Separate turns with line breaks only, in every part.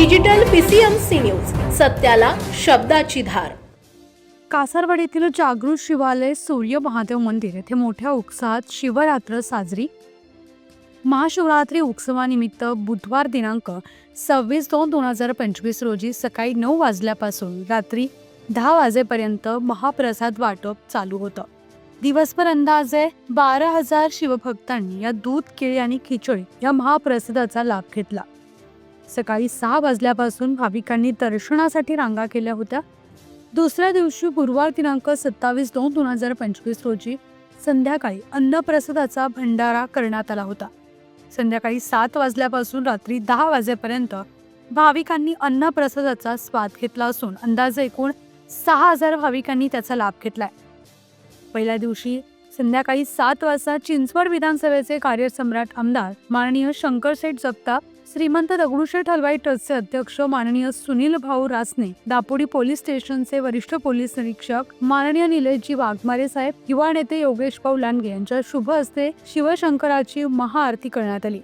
Digital PCMC news सत्याला शब्दाची धार.
कासारवाड येथील जागृत शिवालय सूर्य महादेव मंदिर येथे मोठ्या उत्साहात शिवरात्र साजरी. महाशिवरात्री उत्सवानिमित्त बुधवार दिनांक सव्वीस दोन दोन हजार पंचवीस रोजी सकाळी नऊ वाजल्यापासून रात्री दहा वाजेपर्यंत महाप्रसाद वाटप चालू होतं. दिवसभर अंदाजे बारा हजार शिवभक्तांनी या दूध केळी आणि खिचडी या महाप्रसादाचा लाभ घेतला. सकाळी सहा वाजल्यापासून भाविकांनी दर्शनासाठी रांगा केल्या होत्या. दुसऱ्या दिवशी गुरुवार दिनांक सत्तावीस दोन दोन हजार पंचवीस रोजी संध्याकाळी अन्नप्रसादाचा भंडारा करण्यात आला होता. संध्याकाळी सात वाजल्यापासून रात्री दहा वाजेपर्यंत भाविकांनी अन्नप्रसादाचा स्वाद घेतला असून अंदाजे एकूण सहा हजार भाविकांनी त्याचा लाभ घेतलाय. पहिल्या दिवशी संध्याकाळी सात वाजता चिंचवड विधानसभेचे कार्यसम्राट आमदार माननीय शंकरसेठ जगताप श्रीमंत दगडूशेठ हलवाई ट्रस्टचे अध्यक्ष माननीय सुनील भाऊ रासने दापोडी पोलीस स्टेशनचे वरिष्ठ पोलीस निरीक्षक माननीय निलेशजी वाघमारे साहेब युवा नेते योगेश भाऊ लांडगे यांच्या शुभ हस्ते शिवशंकराची महाआरती करण्यात आली.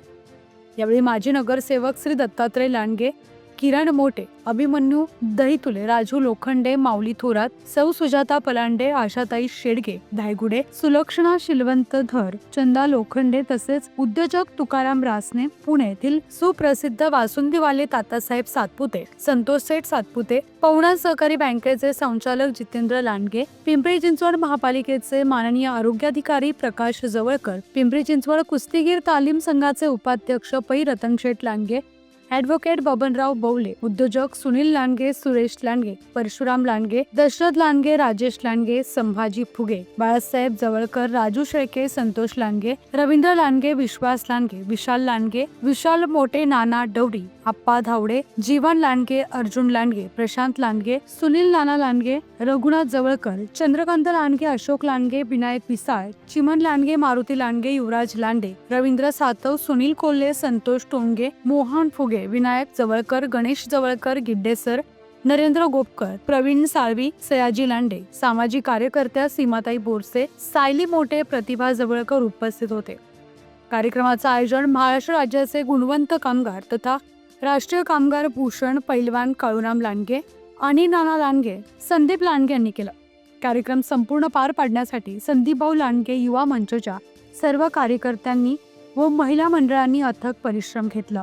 यावेळी माजी नगरसेवक श्री दत्तात्रय लांडगे किरण मोटे अभिमन्यू दहीतुले राजू लोखंडे माऊली थोरात सौ सुजाता पलांडे आशाताई शेडगे धायगुडे सुलक्षणा शिलवंत धर चंदा लोखंडे तसेच उद्योजक तुकाराम रासने पुणे येथील सुप्रसिद्ध वासुंदीवाले तातासाहेब सातपुते संतोष सेठ सातपुते पवना सहकारी बँकेचे संचालक जितेंद्र लांडगे पिंपरी चिंचवड महापालिकेचे माननीय आरोग्याधिकारी प्रकाश जवळकर पिंपरी चिंचवड कुस्तीगीर तालीम संघाचे उपाध्यक्ष पै रतनशेठ लांडगे ॲडव्होकेट बबनराव बौले उद्योजक सुनील लांडगे सुरेश लांडगे परशुराम लांडगे दशरथ लांडगे राजेश लांडगे संभाजी फुगे बाळासाहेब जवळकर राजू शेळके संतोष लांडगे रवींद्र लांडगे विश्वास लांडगे विशाल लांडगे विशाल मोटे नाना डवडी आप्पा धावडे जीवन लांडगे अर्जुन लांडगे प्रशांत लांडगे सुनील नाना लांडगे रघुनाथ जवळकर चंद्रकांत लांडगे अशोक लांडगे विनायक विसाळ चिमन लांडगे मारुती लांडगे युवराज लांडे रवींद्र सातव सुनील कोल्हे संतोष टोंगे मोहन फुगे विनायक जवळकर गणेश जवळकर गिड्डेसर नरेंद्र गोपकर प्रवीण साळवी सयाजी लांडे सामाजिक कार्यकर्त्या सीमाताई बोरसे सायली मोठे प्रतिभा जवळकर उपस्थित होते. कार्यक्रमाचं आयोजन महाराष्ट्र राज्याचे गुणवंत कामगार तथा राष्ट्रीय कामगार भूषण पैलवान काळूराम लांडगे आणि नाना लांडगे संदीप लांडगे यांनी केलं. कार्यक्रम संपूर्ण पार पाडण्यासाठी संदीपभाऊ लांडगे युवा मंचच्या सर्व कार्यकर्त्यांनी व महिला मंडळांनी अथक परिश्रम घेतला.